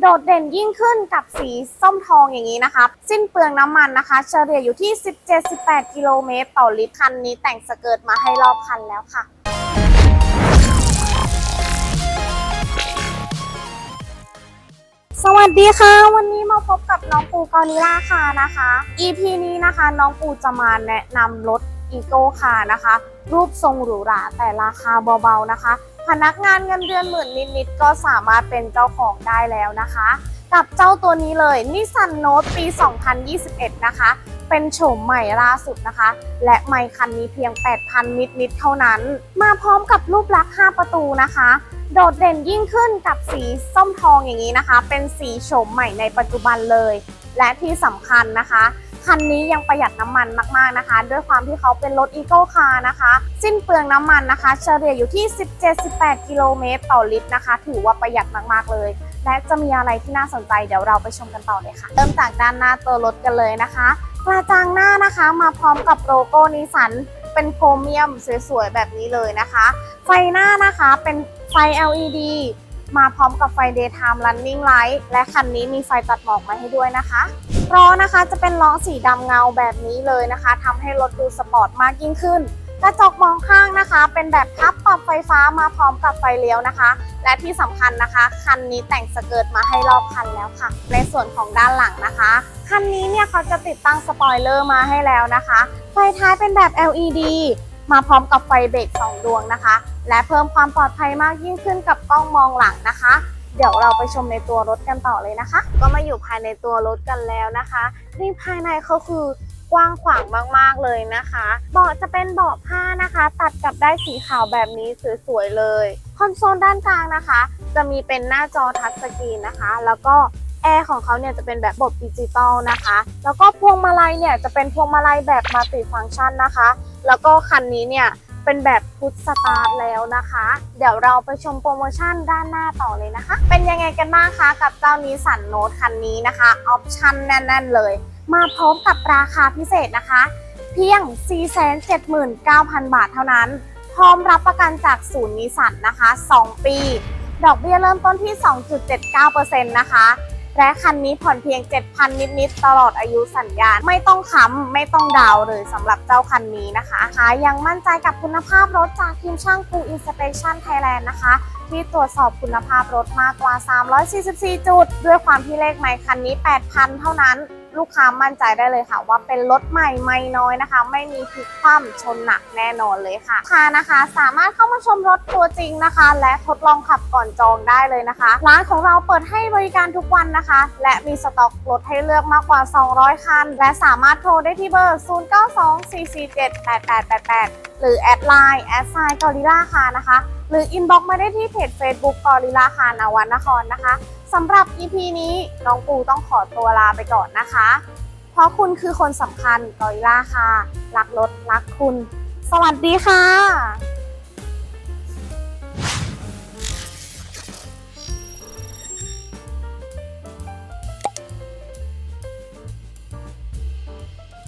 โดดเด่นยิ่งขึ้นกับสีส้มทองอย่างนี้นะคะ สิ้นเปลืองน้ำมันนะคะ เฉลี่ยอยู่ที่ 17-18 กิโลเมตรต่อลิตรคันนี้แต่งสเกิร์ตมาให้รอบคันแล้วค่ะสวัสดีค่ะ วันนี้มาพบกับน้องปูกอนิล่าค่ะนะคะ EP นี้นะคะน้องปูจะมาแนะนำรถอีโก้ค่ะนะคะ รูปทรงหรูหราแต่ราคาเบาๆนะคะ พนักงานเงินเดือนหมื่นนิดๆก็สามารถเป็นเจ้าของได้แล้วนะคะ กับเจ้าตัวนี้เลยนิสสันโน e ปี 2021 นะคะ เป็นโฉมใหม่ล่าสุดนะคะ และไม่คันนี้เพียง 8,000 นิดๆเท่านั้น มาพร้อมกับรูปลักษณ์ 5 ประตูนะคะ โดดเด่นยิ่งขึ้นกับสีส้มทองอย่างนี้นะคะ เป็นสีโฉมใหม่ในปัจจุบันเลย และที่สำคัญนะคะ คันนี้ยังประหยัดน้ำมันมากๆนะคะ ด้วยความที่เขาเป็นรถอีโก้คาร์นะคะ สิ้นเปลืองน้ำมันนะคะ เฉลี่ยอยู่ที่ 17-18 กิโลเมตรต่อลิตรนะคะ ถือว่าประหยัดมากๆเลยและจะมีอะไรที่น่าสนใจเดี๋ยวเราไปชมกันต่อเลยค่ะ เริ่มจากด้านหน้าตัวรถกันเลยนะคะกระจังหน้านะคะมาพร้อมกับโลโก้นิสสันเป็นโครเมียมสวยๆแบบนี้เลยนะคะ ไฟหน้านะคะเป็นไฟ LED มาพร้อมกับไฟ daytime running light และคันนี้มีไฟตัดหมอกมาให้ด้วยนะคะล้อนะคะจะเป็นล้อสีดำเงาแบบนี้เลยนะคะทำให้รถดูสปอร์ตมากยิ่งขึ้น กระจกมองข้างนะคะ เป็นแบบพับปรับไฟฟ้ามาพร้อมกับไฟเลี้ยวนะคะ และที่สำคัญนะคะคันนี้แต่งสเกิร์ตมาให้รอบคันแล้วค่ะ ในส่วนของด้านหลังนะคะคันนี้เนี่ยเขาจะติดตั้งสปอยเลอร์มาให้แล้วนะคะ ไฟท้ายเป็นแบบ LED มาพร้อมกับไฟเบรก2ดวงนะคะ และเพิ่มความปลอดภัยมากยิ่งขึ้นกับกล้องมองหลังนะคะ เดี๋ยวเราไปชมในตัวรถกันต่อเลยนะคะ ก็มาอยู่ภายในตัวรถกันแล้วนะคะนี่ภายในเขาคือกว้างขวางมากๆเลยนะคะ เบาะจะเป็นเบาะผ้านะคะ ตัดกับได้สีขาวแบบนี้สวยๆเลย คอนโซลด้านกลางนะคะ จะมีเป็นหน้าจอทัชสกรีนนะคะ แล้วก็แอร์ของเขาเนี่ยจะเป็นแบบบบดิจิตอลนะคะ แล้วก็พวงมาลัยเนี่ยจะเป็นพวงมาลัยแบบมัลติฟังก์ชันนะคะ แล้วก็คันนี้เนี่ย เป็นแบบพุทสตาร์ทแล้วนะคะ เดี๋ยวเราไปชมโปรโมชั่นด้านหน้าต่อเลยนะคะ เป็นยังไงกันบ้างคะกับเจ้านิสสันโนตคันนี้นะคะออปชั่นแน่น ๆ เลย มาพร้อมกับราคาพิเศษนะคะ เพียง 479,000 บาทเท่านั้น พร้อมรับประกันจากศูนย์นิสันนะคะ 2 ปี ดอกเบี้ยเริ่มต้นที่ 2.79%นะคะ และคันนี้ผ่อนเพียง 7,000 นิด ๆ ตลอดอายุสัญญา ไม่ต้องค้ำไม่ต้องดาวเลยสำหรับเจ้าคันนี้นะคะคะยังมั่นใจกับคุณภาพรถจากทีมช่างปูอินสเปชันไทยแลนด์นะคะ ที่ตรวจสอบคุณภาพรถมากกว่า 344 จุด ด้วยความที่เลขใหม่คันนี้ 8,000 เท่านั้น ลูกค้ามั่นใจได้เลยค่ะ ว่าเป็นรถใหม่ไม่น้อยนะคะ ไม่มีพลิกคว่ำชนหนักแน่นอนเลยค่ะค่ะนะคะ สามารถเข้ามาชมรถตัวจริงนะคะ และทดลองขับก่อนจองได้เลยนะคะ ร้านของเราเปิดให้บริการทุกวันนะคะ และมีสต็อกรถให้เลือกมากกว่า 200 คัน และสามารถโทรได้ที่เบอร์ 0924478888 หรือแอดไลน์แอดไซน์กอริล่าคานะคะ หรืออินบ็อกมาได้ที่เพจ Facebook กอริล่าคานวันนครนะคะ สำหรับ EP นี้น้องปูต้องขอตัวลาไปก่อนนะคะ เพราะคุณคือคนสำคัญกอริล่าค่ะ รักรถรักคุณ สวัสดีค่ะ